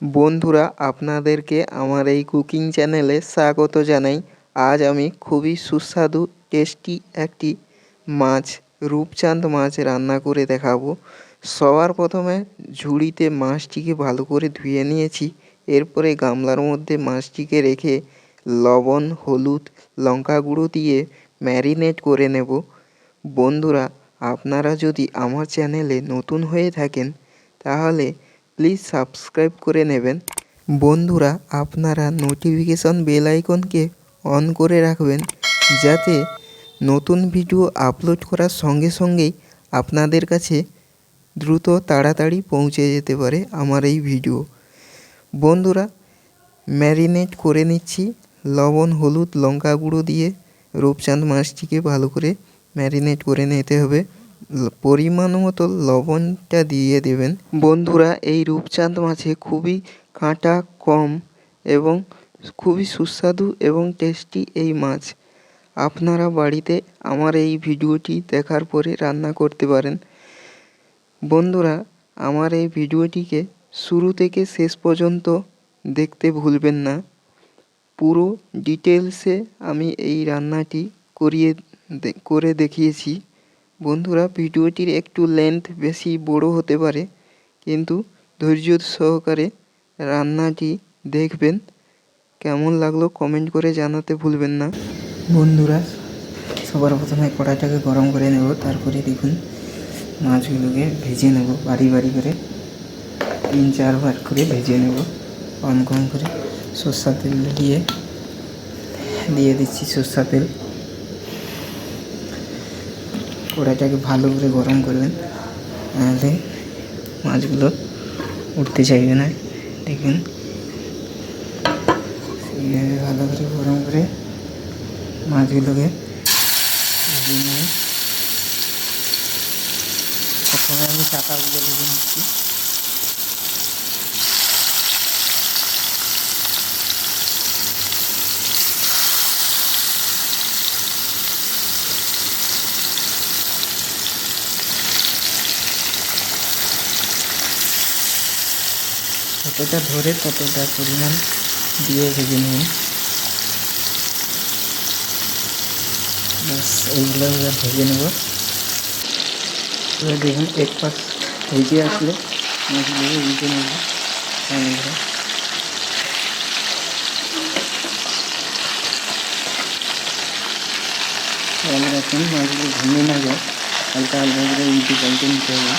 বন্ধুরা, আপনাদেরকে আমার এই কুকিং চ্যানেলে স্বাগত জানাই। আজ আমি খুবই সুস্বাদু, টেস্টি একটি মাছ, রূপচাঁদ মাছ রান্না করে দেখাবো। সবার প্রথমে ঝুড়িতে মাছটিকে ভালো করে ধুয়ে নিয়েছি। এরপরে গামলার মধ্যে মাছটিকে রেখে লবণ, হলুদ, লঙ্কা গুঁড়ো দিয়ে ম্যারিনেট করে নেব। বন্ধুরা, আপনারা যদি আমার চ্যানেলে নতুন হয়ে থাকেন, তাহলে প্লিজ সাবস্ক্রাইব করে নেবেন। বন্ধুরা, আপনারা নোটিফিকেশন বেল আইকনকে অন করে রাখবেন, যাতে নতুন ভিডিও আপলোড করার সঙ্গে সঙ্গেই আপনাদের কাছে দ্রুত তাড়াতাড়ি পৌঁছে যেতে পারে আমার এই ভিডিও বন্ধুরা ম্যারিনেট করে নিচ্ছি, লবণ, হলুদ, লঙ্কা গুঁড়ো দিয়ে রূপচাঁদ মাছটিকে ভালো করে ম্যারিনেট করে নিতে হবে। পরিমাণ মতো লবণটা দিয়ে দেবেন। বন্ধুরা, এই রূপচাঁদ মাছে খুবই কাঁটা কম এবং খুবই সুস্বাদু এবং টেস্টি এই মাছ। আপনারা বাড়িতে আমার এই ভিডিওটি দেখার পরে রান্না করতে পারেন। বন্ধুরা, আমার এই ভিডিওটিকে শুরু থেকে শেষ পর্যন্ত দেখতে ভুলবেন না। পুরো ডিটেলসে আমি এই রান্নাটি করিয়ে করে দেখিয়েছি। বন্ধুরা, ভিডিওটির একটু লেন্থ বেশি বড় হতে পারে, কিন্তু ধৈর্য সহকারে রান্নাটি দেখবেন। কেমন লাগল কমেন্ট করে জানাতে ভুলবেন না। বন্ধুরা, সবার প্রথমে কড়াইটাকে গরম করে নেব, তারপরে দেখুন মাছগুলোকে ভেজে নেব বাড়ি বাড়ি করে। তিন চারবার করে ভেজে নেব, কম কম করে। সর্ষা তেল দিয়ে দিয়ে দিচ্ছি সর্ষা তেল। কড়াইটাকে ভালো করে গরম করবেন। তাহলে মাছগুলো উঠতে চাইবে না। দেখবেন ভালো করে গরম করে মাছগুলোকে প্রথমে আমি চাকাগুলো ভেজে নিচ্ছি। যতটা ধরে ততটা পরিমাণ দিয়ে ভেজে নিন। ব্যাস, এইগুলো এবার ভেজে নেব। এবার দেখুন, এক পাশ ভেজে আসলে। মাছগুলো উল্টে নেব। ধরে। খেয়াল রাখুন মাছগুলো ভেঙে না যায় হালকা হালকা করে উল্টে পাল্টে নিতে হবে।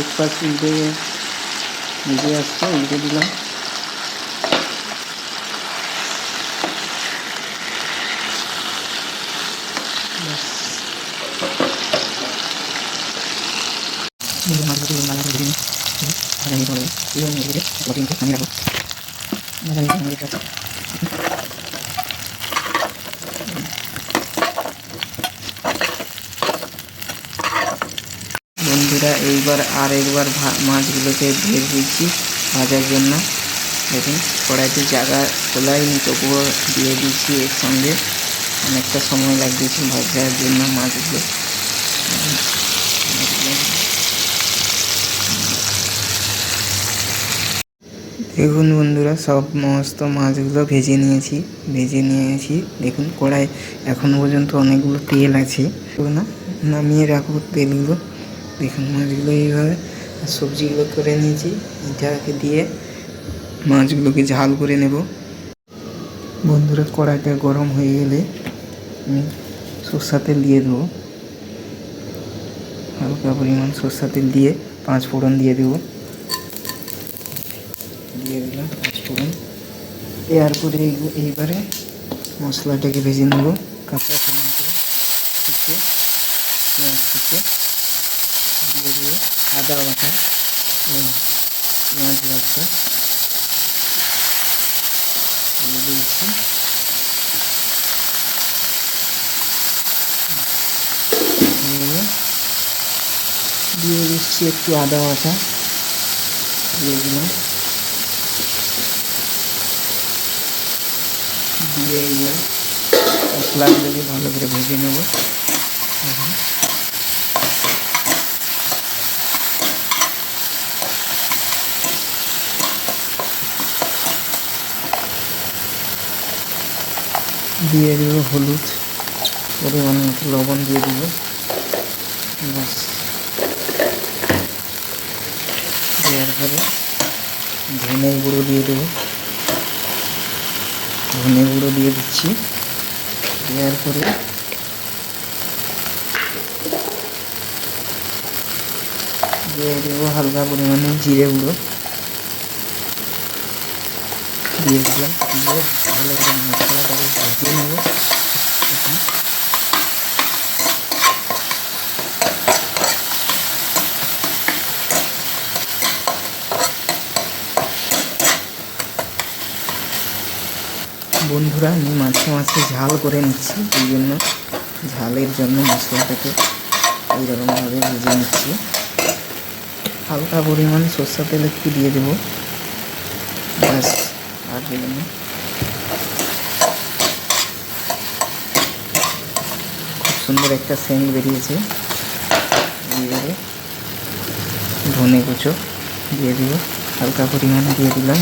এক পাশ উল্টে ভেজে আসছে উল্টে দিলাম ব্যাস। এই যে মাছগুলো ভালো করে ভেজে নিই। ভাজা নিতে হবে। এইভাবে ভেজে একবার কিন্তু নামিয়ে রাখব। ভাজা নিতে নামিয়ে রাখব। বন্ধুরা এইবার আর একবার মাছগুলোকে দিয়ে দিচ্ছি ভাজার জন্য। দেখুন, কড়াইতে জায়গা খোলাইনি তবুও দিয়ে দিচ্ছি এর সঙ্গে। অনেকটা সময় লাগতেছে ভাজার জন্য মাছগুলো। দেখুন বন্ধুরা, সব সমস্ত মাছগুলো ভেজে নিয়েছি ভেজে নিয়েছি। দেখুন, কড়াই এখন পর্যন্ত অনেকগুলো তেল আছে। না, নামিয়ে রাখব তেলগুলো। দেখুন মাছগুলো এইভাবে সবজিগুলো করে নিয়েছি এটাকে দিয়ে মাছগুলোকে ঝাল করে নেব। বন্ধুরা, কড়াইটা গরম হয়ে গেলে আমি সর্ষা তেল দিয়ে দেবো। হালকা পরিমাণ সর্ষা তেল দিয়ে পাঁচ ফোড়ন দিয়ে দেবো। দিয়ে দিলাম পাঁচ ফোড়ন। দেওয়ার পরে এইবারে মশলাটাকে ভেজে নেব। কাঁচা টমেটো কুচে পেঁয়াজ কুচে দিয়ে দিয়ে আদা বাটা হ্যাঁ, পেঁয়াজ বাচ্চা দিয়ে দিয়েছি। দিয়ে দিচ্ছি একটু আদা বাটা, দিয়ে দিলাম। দিয়ে দিলাম মশলাগুলোকে ভালো করে ভেজে নেব। দিয়ে দেবো হলুদ পরিমাণ মতো লবণ দিয়ে দিব। ব্যাস। দেওয়ার পরে ধনে গুঁড়ো দিয়ে দেবো। ধনে গুঁড়ো দিয়ে দিচ্ছি। দেওয়ার পরে দিয়ে দেবো হালকা পরিমাণে জিরে গুঁড়ো। দিয়ে দিলাম। দিয়ে ভালো করে মশলাটাকে ভাজিয়ে নেব বন্ধুরা, আমি মাঝে মাঝে ঝাল করে নিচ্ছি, এই জন্য ঝালের জন্য মশলাটাকে এইরকমভাবে ভেজে নিচ্ছি। হালকা পরিমাণ সর্ষা তেল একটু দিয়ে দেবো। ব্যাস, আর দেবো না। সুন্দর একটা সেন্ট বেরিয়েছে। এইবারে ধনে কুচো দিয়ে দিব, হালকা পরিমাণে দিয়ে দিলাম।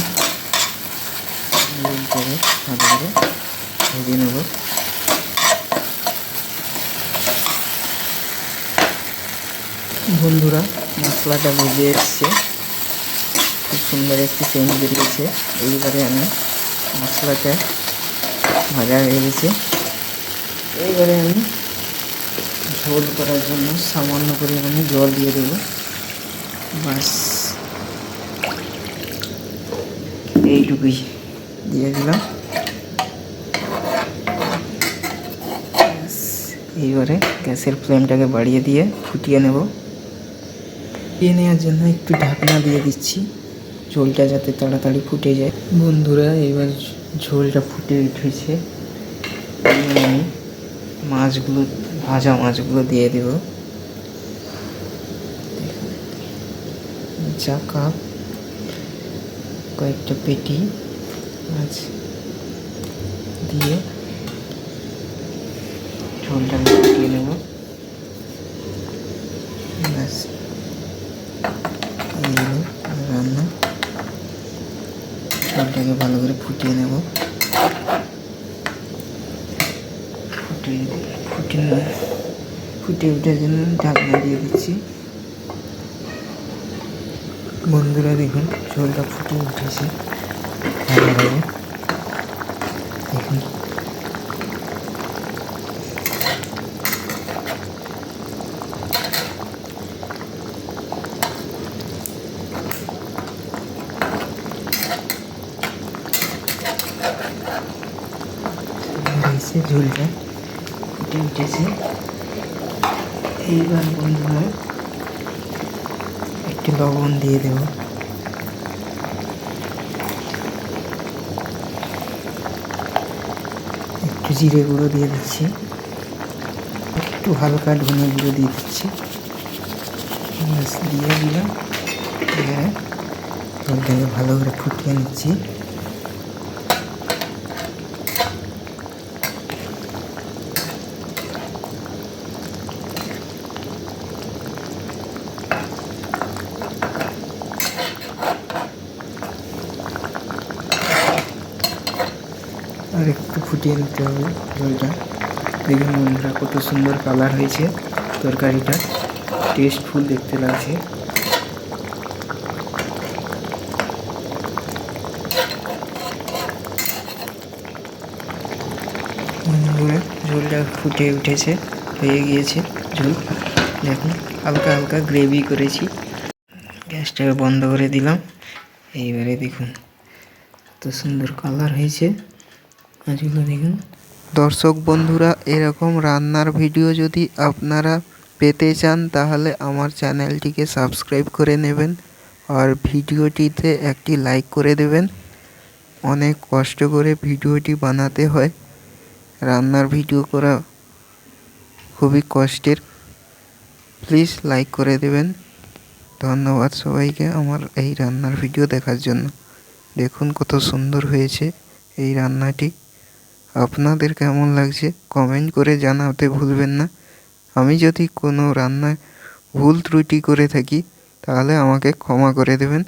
এইভাবে ভালো করে ভেজে নেব। বন্ধুরা, মশলাটা ভেজে এসছে। খুব সুন্দর একটি সেন্ট বেরিয়েছে। এইবারে আমি মশলাটা ভাজা হয়ে গেছে। এইবারে আমি ঝোল করার জন্য সামান্য পরিমাণে জল দিয়ে দেবো। বাস এইটুকুই দিয়ে দিলাম। এইবারে গ্যাসের ফ্লেমটাকে বাড়িয়ে দিয়ে ফুটিয়ে নেব। ফুটিয়ে নেওয়ার জন্য একটু ঢাকনা দিয়ে দিচ্ছি। ঝোলটা যাতে তাড়াতাড়ি ফুটে যায়। বন্ধুরা এবার ঝোলটা ফুটে উঠেছে। আমি মাছগুলো, ভাজা মাছগুলো দিয়ে দেব। চা কাপ, কয়েকটা পেটি মাছ দিয়ে ঝোলটা ফুটিয়ে নেব। ব্যাস রান্না। ঝোলটাকে ভালো করে ফুটিয়ে নেব। ফুটিয়ে ফুটিয়ে ফুটিয়ে ওঠার জন্য ঢাকনা দিয়ে দিচ্ছি। বন্ধুরা দেখুন, ঝোলটা ফুটে উঠেছে। ভালোভাবে দেখুন ঝোলটা ফুটে উঠেছে এইবার বন্ধুরা একটু লবণ দিয়ে দেব। একটু জিরে গুঁড়ো দিয়ে দিচ্ছি। একটু হালকা ধনে গুঁড়ো দিয়ে দিচ্ছি। দিয়ে দিলাম। এবারে ভালো করে ফুটিয়ে নিচ্ছি। আর একটু ফুটিয়ে নিতে হবে ঝোলটা দেখুন বন্ধুরা কত সুন্দর কালার হয়েছে তরকারিটা। টেস্টফুল দেখতে লাগছে। ঝোলটা ফুটে উঠেছে, হয়ে গিয়েছে ঝোল। দেখুন, হালকা হালকা গ্রেভি করেছি। গ্যাসটাকে বন্ধ করে দিলাম। এইবারে দেখুন, কত সুন্দর কালার হয়েছে। দর্শক বন্ধুরা, এরকম রান্নার ভিডিও যদি আপনারা পেতে চান, তাহলে আমার চ্যানেলটিকে সাবস্ক্রাইব করে নেবেন আর ভিডিওটিতে একটি লাইক করে দেবেন। অনেক কষ্ট করে ভিডিওটি বানাতে হয়। রান্নার ভিডিও করা খুবই কষ্টের। প্লিজ লাইক করে দেবেন। ধন্যবাদ সবাইকে আমার এই রান্নার ভিডিও দেখার জন্য। দেখুন কত সুন্দর হয়েছে এই রান্নাটি। আপনাদের কেমন লাগছে কমেন্ট করে জানাতে ভুলবেন না। আমি যদি কোনো রান্নায় ভুল ত্রুটি করে থাকি, তাহলে আমাকে ক্ষমা করে দেবেন।